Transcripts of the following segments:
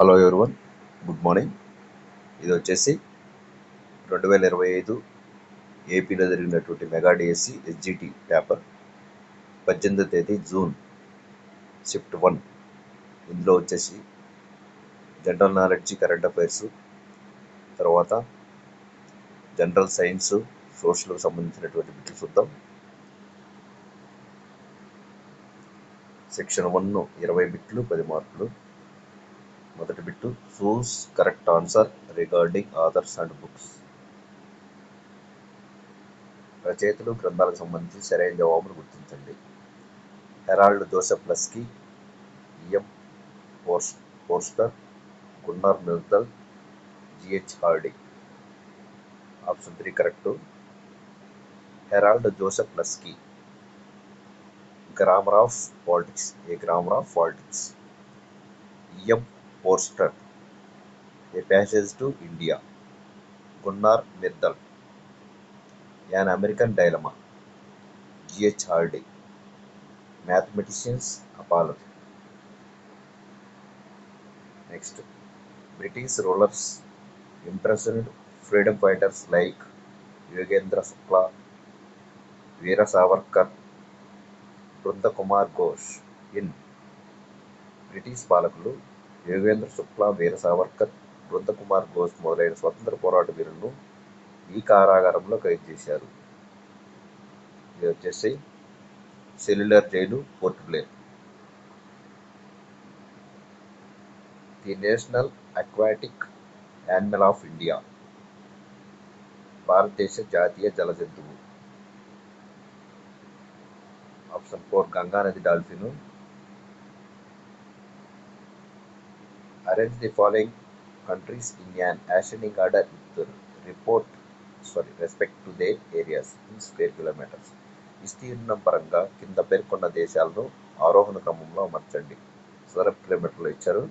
Hello everyone good morning ఇది వచ్చేసి రెండు వేల ఇరవై ఐదు ఏపీలో జరిగినటువంటి మెగా డిఎస్సి ఎస్జిటి పేపర్ పద్దెనిమిదో తేదీ జూన్ షిఫ్ట్ వన్ ఇందులో వచ్చేసి జనరల్ నాలెడ్జ్ కరెంట్ అఫైర్స్ తర్వాత జనరల్ సైన్స్ సోషల్కి సంబంధించినటువంటి బిట్లు చూద్దాం. సెక్షన్ వన్ ఇరవై బిట్లు పది మార్కులు. మొదటి bit. Choose correct answer regarding authors and books రచయితలు గ్రంథాలకు సంబంధించి సరైన జవాబును గుర్తించండి. Harold Joseph Laski E M Forster Forster Gunnar Myrdal G H Harding option three correct Harold Joseph Laski. Grammar of politics a grammar of politics E M Forster a passage to India Gunnar Myrdal an American dilemma G H Hardy mathematician's apology next British rulers impressed freedom fighters like Yogendra Shukla Veer Savarkar Brindakumar Ghosh in British పాలకులు యోగేంద్ర శుక్లా వీర సావర్కర్ బృందకుమార్ ఘోష్ మొదలైన స్వతంత్ర పోరాట వీరులను ఈ కారాగారంలో ఖైదు చేశారు. ఇది వచ్చేసి cellular jail Port Blair the national aquatic animal of India. భారతదేశ జాతీయ జల జంతువు ఆప్షన్ ఫోర్ గంగా నది dolphin. Arrange the following countries in an ascending order with report sorry respect to their areas in square kilometers. విస్తీర్ణం పరంగా కింద పేర్కొన్న దేశాలను ఆరోహణ క్రమంలో అమర్చండి. చదరపు కిలోమీటర్లు ఇచ్చారు.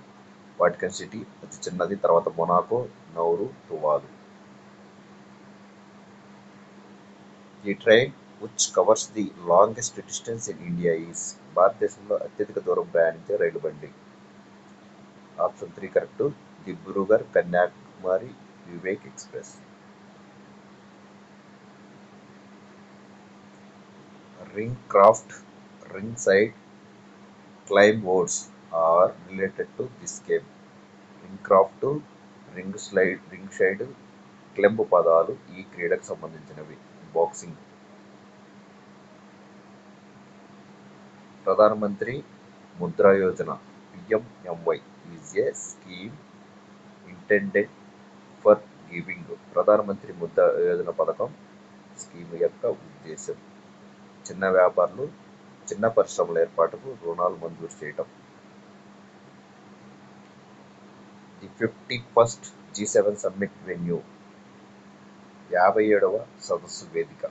వాటికన్ సిటీ అతి చిన్నది తర్వాత Monaco Nauru Tuvalu. The train which covers the longest distance in India is భారతదేశంలో అత్యధిక దూరం ప్రయాణించే రైలు బండి. Option three correct. Dibrugarh Kanyakumari Vivek express. Ring craft ring side climb boards are related to this game. Ring craft ring slide ring side climb పదాలు ఈ క్రీడకు సంబంధించినవి. Boxing. Pradhan Mantri Mudra Yojana PMMY. Is a scheme intended for giving Pradhan Mantri Mudra Yojana పథకం scheme యొక్క ఉద్దేశం. చిన్న వ్యాపారులు చిన్న పరిశ్రమల ఏర్పాటుకు రుణాలు మంజూరు చేయటం. The fifty first G seven summit venue యాభై ఏడవ సదస్సు వేదిక.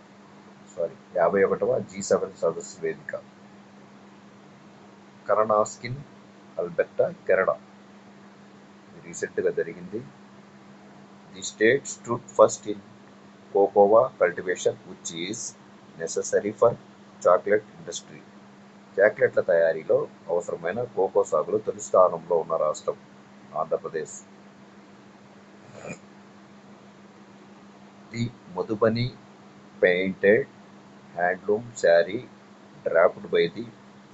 సారీ యాభై ఒకటవ జీ సెవెన్ సదస్సు వేదిక. కరణాస్కిన్ అల్బెర్టా కెనడా రీసెంట్గా జరిగింది. The state stood first in cocoa cultivation which is necessary for chocolate industry. చాక్లెట్ల తయారీలో అవసరమైన కోకో సాగులో తొలి స్థానంలో ఉన్న రాష్ట్రం Andhra Pradesh. The Madhubani painted handloom sari draped by the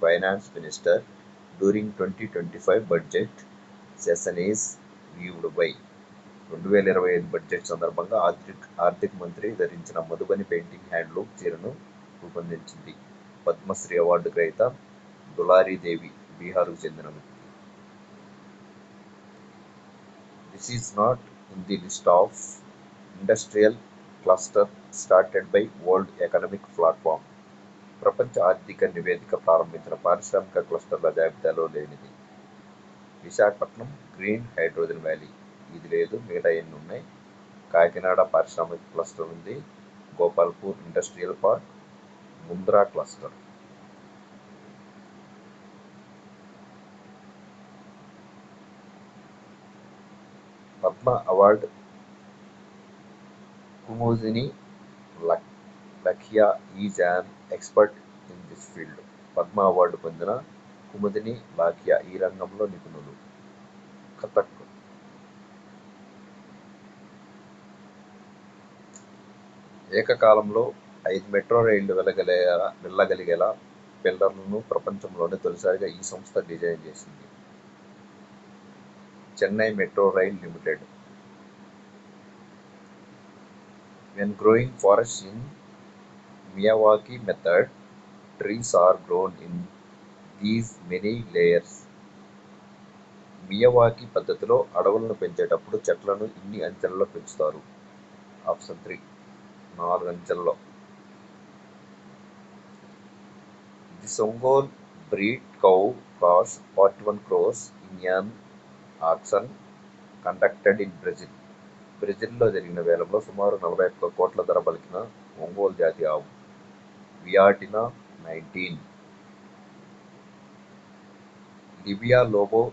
finance minister during twenty twenty five budget session is viewed by రెండు వేల ఇరవై ఐదు బడ్జెట్ సందర్భంగా ఆర్థిక ఆర్థిక మంత్రి ధరించిన మధుబని పెయింటింగ్ హ్యాండ్లూమ్ చీరను రూపొందించింది. పద్మశ్రీ అవార్డు గ్రహీత దులారీదేవి బీహార్కు చెందిన వ్యక్తి. This is not in the list of industrial cluster started by world economic platform ప్రపంచ ఆర్థిక నివేదిక ప్రారంభించిన పారిశ్రామిక క్లస్టర్ల జాబితాలో లేనిది. Visakhapatnam green hydrogen valley. ఇది లేదు మిగతా ఎన్ని ఉన్నాయి? కాకినాడ పారిశ్రామిక క్లస్టర్ ఉంది. Gopalpur industrial park. Mundra cluster. Padma award Kumudini luck Lakhia is an expert in this field Padma award పొందిన కుముదిని లాఖియా ఈ రంగంలో నిపుణులు. కథక్. ఏకకాలంలో ఐదు మెట్రో రైళ్ళు వెళ్ళగలిగేలా వెళ్ళగలిగేలా పిల్లర్లను ప్రపంచంలోనే తొలిసారిగా ఈ సంస్థ డిజైన్ చేసింది. Chennai metro rail limited. When growing forest in Miyawaki method, trees are grown in these many layers. Miyawaki పద్ధతిలో అడవులను పెంచేటప్పుడు చెట్లను ఇన్ని అంచెలలో పెంచుతారు. ఆప్షన్ త్రీ నాలుగు అంచెల్లో. The Ongole breed cow costs forty one crores in auction conducted in Brazil బ్రెజిల్లో జరిగిన వేలంలో సుమారు నలభై ఒక్క కోట్ల ధర పలికిన ఒంగోలు జాతి ఆవు. Viatina nineteen. Libia Lobo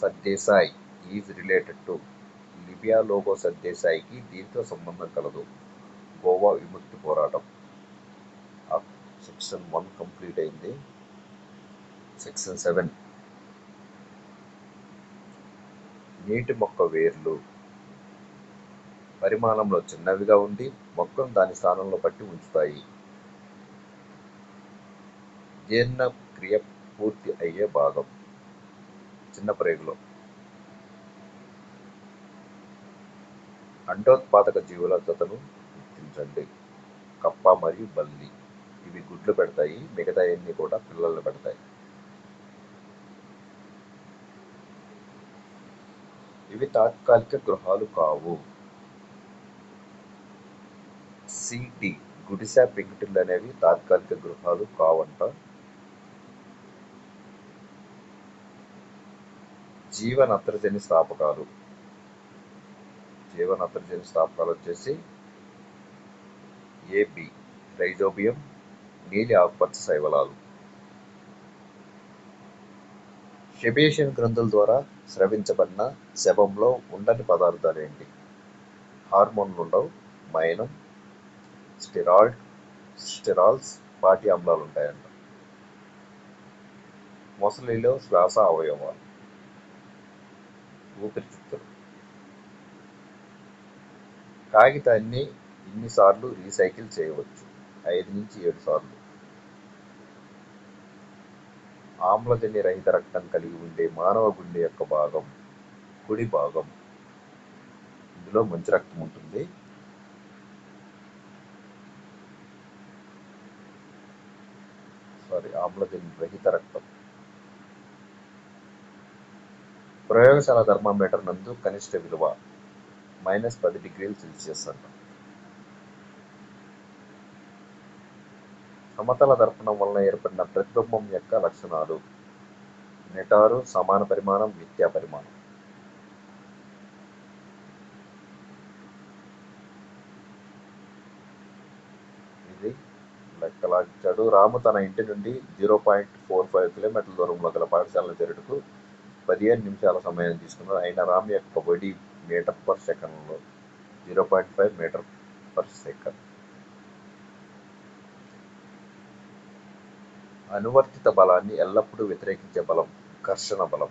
Sardesai is related to Libia Lobo సర్దేశాయ్కి దీంతో సంబంధం కలదు. గోవా విముక్తి పోరాటం. సెక్షన్ వన్ కంప్లీట్ అయింది. Section seven. నీటి మొక్క వేర్లు. పరిమాణంలో చిన్నవిగా ఉండి మొక్కను దాని స్థానంలో పట్టి ఉంచుతాయి. జీర్ణ క్రియ పూర్తి అయ్యే భాగం చిన్న ప్రేగులో అండోత్పాదక జీవుల జతను గుర్తించండి. కప్ప మరియు బల్లి. ఇవి గుడ్లు పెడతాయి. మిగతా ఎన్ని కూడా పిల్లలు పెడతాయి. ఇవి తాత్కాలిక గృహాలు కావు. సిటి గుడిసె పెంకుటిల్లు అనేవి తాత్కాలిక గృహాలు కావంట. జీవనత్రజని స్థాపకాలు. జీవనత్రజని స్థాపకాలు వచ్చేసి ఏబి రైజోబియం నీలి ఆకుపచ్చ శైవలాలు. షెబేషియన్ గ్రంథుల ద్వారా స్రవించబడిన శవంలో ఉండని పదార్థాలు ఏంటి? హార్మోన్లు ఉండవు మైనం స్టిరాయిడ్ స్టిరాల్స్ పాటి అమ్లాలు ఉంటాయంట. మొసలిలో శ్వాస అవయవాలు. ఊపిరితిత్తులు కాగితాన్ని ఇన్నిసార్లు రీసైకిల్ చేయవచ్చు. ఐదు నుంచి ఏడు సార్లు. ఆమ్లజని రహిత రక్తం కలిగి ఉండే మానవ గుండె యొక్క భాగం కుడి భాగం. ఇందులో మంచి రక్తం ఉంటుంది. సారీ ఆమ్లజని రహిత రక్తం. ప్రయోగశాల థర్మామీటర్ నందు కనిష్ట విలువ మైనస్ పది డిగ్రీలు సెల్సియస్ అంట. సమతల దర్పణం వలన ఏర్పడిన ప్రతిబింబం యొక్క లక్షణాలు నిటారు సమాన పరిమాణం మిథ్యా పరిమాణం. ఇది లెక్కలాగించాడు. రాము తన ఇంటి నుండి జీరో పాయింట్ ఫోర్ ఫైవ్ కిలోమీటర్ల దూరంలో గల పాఠశాలను చేరుటకు పదిహేను నిమిషాల సమయం తీసుకున్నారు. అయిన రామ్ యొక్క బడి మీటర్ పర్ సెకండ్లో zero point five meter per second అనువర్తిత బలాన్ని ఎల్లప్పుడూ వ్యతిరేకించే బలం ఘర్షణ బలం.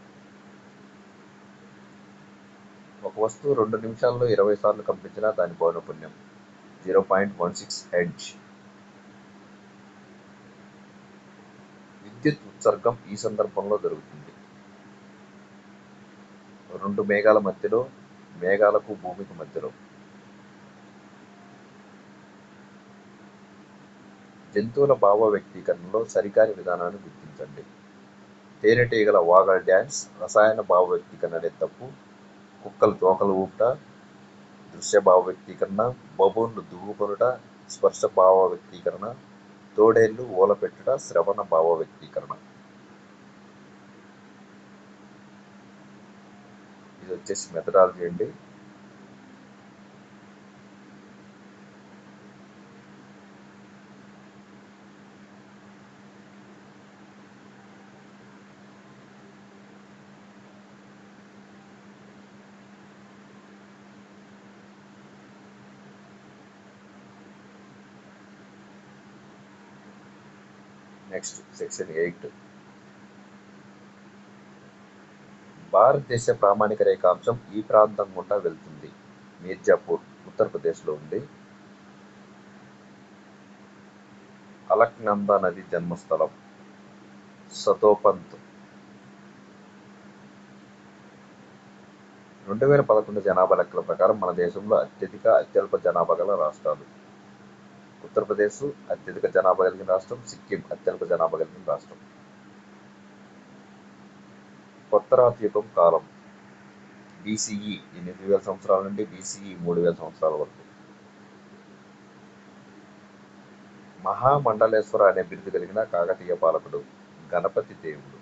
ఒక వస్తువు రెండు నిమిషాల్లో ఇరవై సార్లు కంపించినా దాని పౌనపుణ్యం zero point one six hertz విద్యుత్ ఉత్సర్గం ఈ సందర్భంలో జరుగుతుంది. రెండు మేఘాల మధ్యలో మేఘాలకు భూమికి మధ్యలో. జంతువుల భావ వ్యక్తీకరణలో సరికాని విధానాన్ని గుర్తించండి. తేనెటీగల వాగల్ డ్యాన్స్ రసాయన భావ వ్యక్తీకరణ తప్పు. కుక్కలు తోకలు ఊపుట దృశ్య భావ వ్యక్తీకరణ బబూన్లు దువ్వుకొనుట స్పర్శ భావ వ్యక్తీకరణ తోడేళ్ళు ఓల పెట్టుట శ్రవణ భావ వ్యక్తీకరణ ఇది వచ్చేసి మెథడాలజీ అండి. నెక్స్ట్ సెక్షన్ ఎయిట్ భారతదేశ ప్రామాణిక రేఖాంశం ఈ ప్రాంతం గుండా వెళ్తుంది. మీర్జాపూర్ ఉత్తరప్రదేశ్లో ఉంది. అలక్నందా నది జన్మస్థలం. సతోపంత్. రెండు వేల పదకొండు జనాభా లెక్కల ప్రకారం మన దేశంలో అత్యధిక అత్యల్ప జనాభా గల రాష్ట్రాలు. ఉత్తరప్రదేశ్ అత్యధిక జనాభా కలిగిన రాష్ట్రం సిక్కిం అత్యల్ప జనాభా కలిగిన రాష్ట్రం. కొత్త కాలం. బీసీఈ ఎనిమిది వేల సంవత్సరాల నుండి బీసీఈ మూడు వేల సంవత్సరాల వరకు. మహామండలేశ్వర అనే బిరుదు కలిగిన కాకతీయ పాలకుడు గణపతి దేవుడు.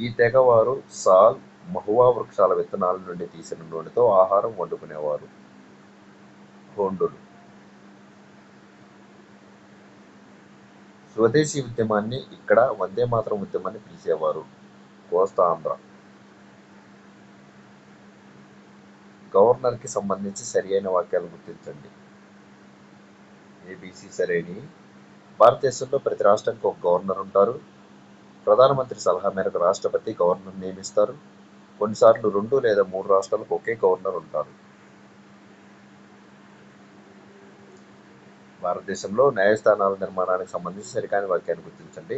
ఈ తెగవారు సాల్ మహువా వృక్షాల విత్తనాల నుండి తీసిన నూనెతో ఆహారం వండుకునేవారు. హోండులు స్వదేశీ ఉద్యమాన్ని ఇక్కడ వందే మాతరం ఉద్యమాన్ని పిలిచేవారు. కోస్తా ఆంధ్ర. గవర్నర్కి సంబంధించి సరియైన వాక్యాలు గుర్తించండి. ఏబీసీ సరైన భారతదేశంలో ప్రతి రాష్ట్రానికి ఒక గవర్నర్ ఉంటారు. ప్రధానమంత్రి సలహా మేరకు రాష్ట్రపతి గవర్నర్ నియమిస్తారు. కొన్నిసార్లు రెండు లేదా మూడు రాష్ట్రాలకు ఒకే గవర్నర్ ఉంటారు. భారతదేశంలో న్యాయస్థానాల నిర్మాణానికి సంబంధించి సరికాని వాక్యాన్ని గుర్తించండి.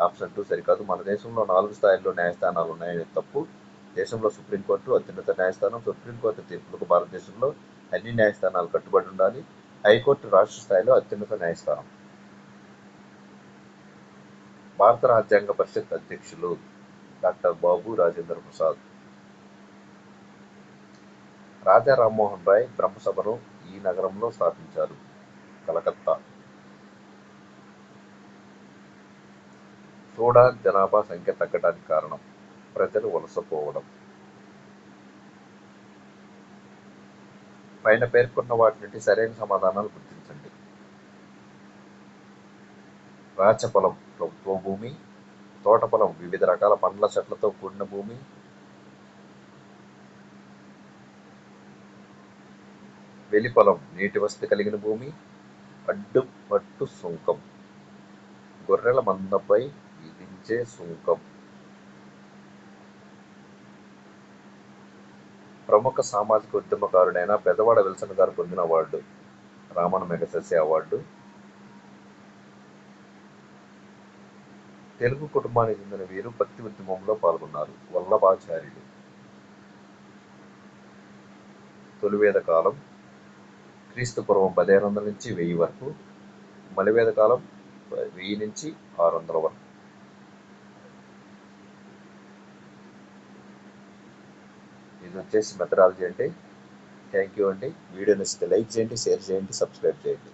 ఆప్షన్ టూ సరికాదు. మన దేశంలో నాలుగు స్థాయిల్లో న్యాయస్థానాలు ఉన్నాయని తప్పు. దేశంలో సుప్రీంకోర్టు అత్యున్నత న్యాయస్థానం. సుప్రీంకోర్టు తీర్పులకు భారతదేశంలో అన్ని న్యాయస్థానాలు కట్టుబడి ఉండాలి. హైకోర్టు రాష్ట్ర స్థాయిలో అత్యున్నత న్యాయస్థానం. భారత రాజ్యాంగ పరిషత్ అధ్యక్షులు డాక్టర్ బాబు రాజేంద్ర ప్రసాద్. రాజా రామ్మోహన్ రాయ్ బ్రహ్మసభను ఈ నగరంలో స్థాపించారు. కలకత్తా. సూడాన్ జనాభా సంఖ్య తగ్గడానికి కారణం ప్రజలు వలసపోవడం. పైన పేర్కొన్న వాటి నుండి సరైన సమాధానాలు గుర్తించండి. రాచపొలం ప్రభుత్వ భూమి తోటపొలం వివిధ రకాల పండ్ల చెట్లతో కూడిన భూమి వెలిపొలం నీటి వసతి కలిగిన భూమి అడ్డుపట్టు సుంకం. గొర్రెల మందపై విధించే సుంకం. ప్రముఖ సామాజిక ఉద్యమకారుడైన పెదవాడ విల్సన్ గారు పొందిన award Ramon Magsaysay award. Telugu కుటుంబానికి చెందిన వీరు భక్తి ఉద్యమంలో పాల్గొన్నారు. వల్లభాచార్యులు. తొలివేద కాలం క్రీస్తు పూర్వం పదిహేను వందల నుంచి వెయ్యి వరకు మలివేద కాలం వెయ్యి నుంచి ఆరు వందల వరకు. ఇది వచ్చేసి మెథడాలజీ అండి. థ్యాంక్ యూ అండి. వీడియో నచ్చితే లైక్ చేయండి షేర్ చేయండి సబ్స్క్రైబ్ చేయండి.